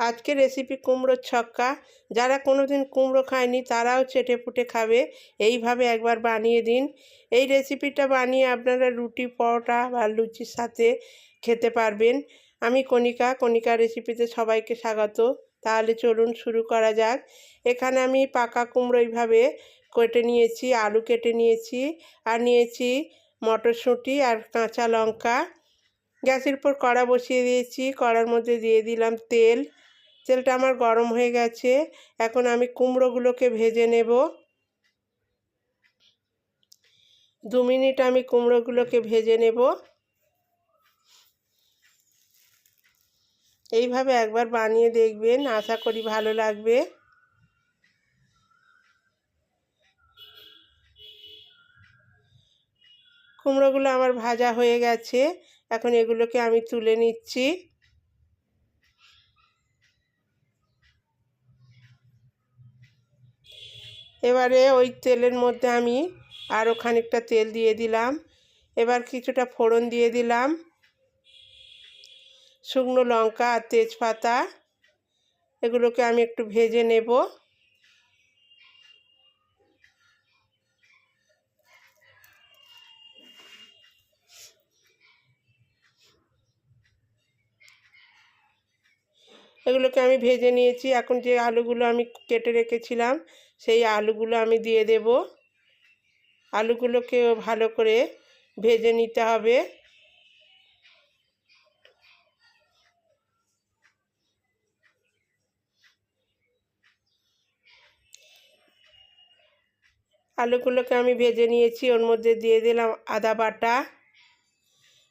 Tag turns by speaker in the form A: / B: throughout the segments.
A: আজকে রেসিপি কুমড়োর ছক্কা। যারা কোনো দিন কুমড়ো খায়নি, তারাও চেটে পুটে খাবে। এইভাবে একবার বানিয়ে দিন। এই রেসিপিটা বানিয়ে আপনারা রুটি, পরোটা বা লুচির সাথে খেতে পারবেন। আমি কণিকা। কণিকা রেসিপিতে সবাইকে স্বাগত। তাহলে চলুন শুরু করা যাক। এখানে আমি পাকা কুমড়ো এইভাবে কেটে নিয়েছি, আলু কেটে নিয়েছি, আর নিয়েছি মটরশুঁটি আর কাঁচা লঙ্কা। গ্যাসের উপর কড়া বসিয়ে দিয়েছি। কড়ার মধ্যে দিয়ে দিলাম তেল। তেলটা আমার গরম হয়ে গেছে। এখন আমি কুমড়োগুলোকে ভেজে নেব। দু মিনিট আমি কুমড়োগুলোকে ভেজে নেব। এইভাবে একবার বানিয়ে দেখবেন, আশা করি ভালো লাগবে। কুমড়োগুলো আমার ভাজা হয়ে গেছে। এখন এগুলোকে আমি তুলে নিচ্ছি। এবারে ওই তেলের মধ্যে আমি আরও খানিকটা তেল দিয়ে দিলাম। এবার কিছুটা ফোড়ন দিয়ে দিলাম। শুকনো লঙ্কা আর তেজপাতা, এগুলোকে আমি একটু ভেজে নেব। এগুলোকে আমি ভেজে নিয়েছি। এখন যে আলুগুলো আমি কেটে রেখেছিলাম, সেই আলুগুলো আমি দিয়ে দেব। আলুগুলোকে ভালো করে ভেজে নিতে হবে। আলুগুলোকে আমি ভেজে নিয়েছি, ওর মধ্যে দিয়ে দিলাম আদা বাটা,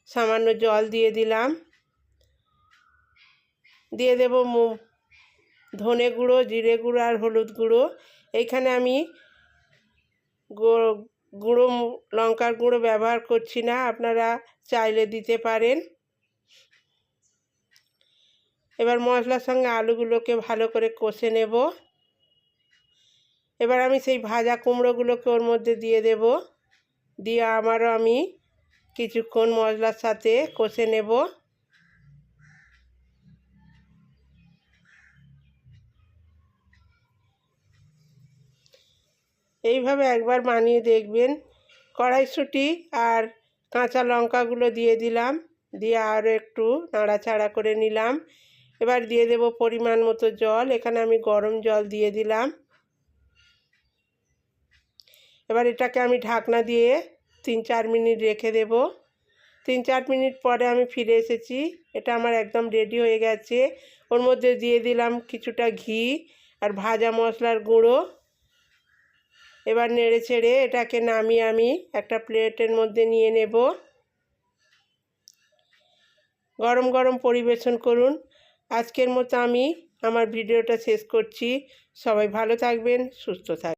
A: সামান্য জল দিয়ে দিলাম। দিয়ে দেব ধনে গুঁড়ো, জিরে গুঁড়ো আর হলুদ গুঁড়ো। এইখানে আমি গুঁড়ো লঙ্কার গুঁড়ো ব্যবহার করছি না, আপনারা চাইলে দিতে পারেন। এবার মশলার সঙ্গে আলুগুলোকে ভালো করে কষে নেব। এবার আমি সেই ভাজা কুমড়োগুলোকে ওর মধ্যে দিয়ে দেব। দিয়ে আমারও আমি কিছুক্ষণ মশলার সাথে কষে নেব। এইভাবে একবার বানিয়ে দেখবেন। কড়াইশুঁটি আর কাঁচা লঙ্কাগুলো দিয়ে দিলাম। দিয়ে আরও একটু নাড়াচাড়া করে নিলাম। এবার দিয়ে দেব পরিমাণ মতো জল। এখানে আমি গরম জল দিয়ে দিলাম। এবার এটাকে আমি ঢাকনা দিয়ে তিন চার মিনিট রেখে দেব। তিন চার মিনিট পরে আমি ফিরে এসেছি। এটা আমার একদম রেডি হয়ে গেছে। ওর মধ্যে দিয়ে দিলাম কিছুটা ঘি আর ভাজা মশলার গুঁড়ো। এবার নেড়ে ছেড়ে এটাকে নামিয়ে আমি একটা প্লেটের মধ্যে নিয়ে নেব। গরম গরম পরিবেশন করুন। আজকের মতো আমি আমার ভিডিওটা শেষ করছি। সবাই ভালো থাকবেন, সুস্থ থাকবেন।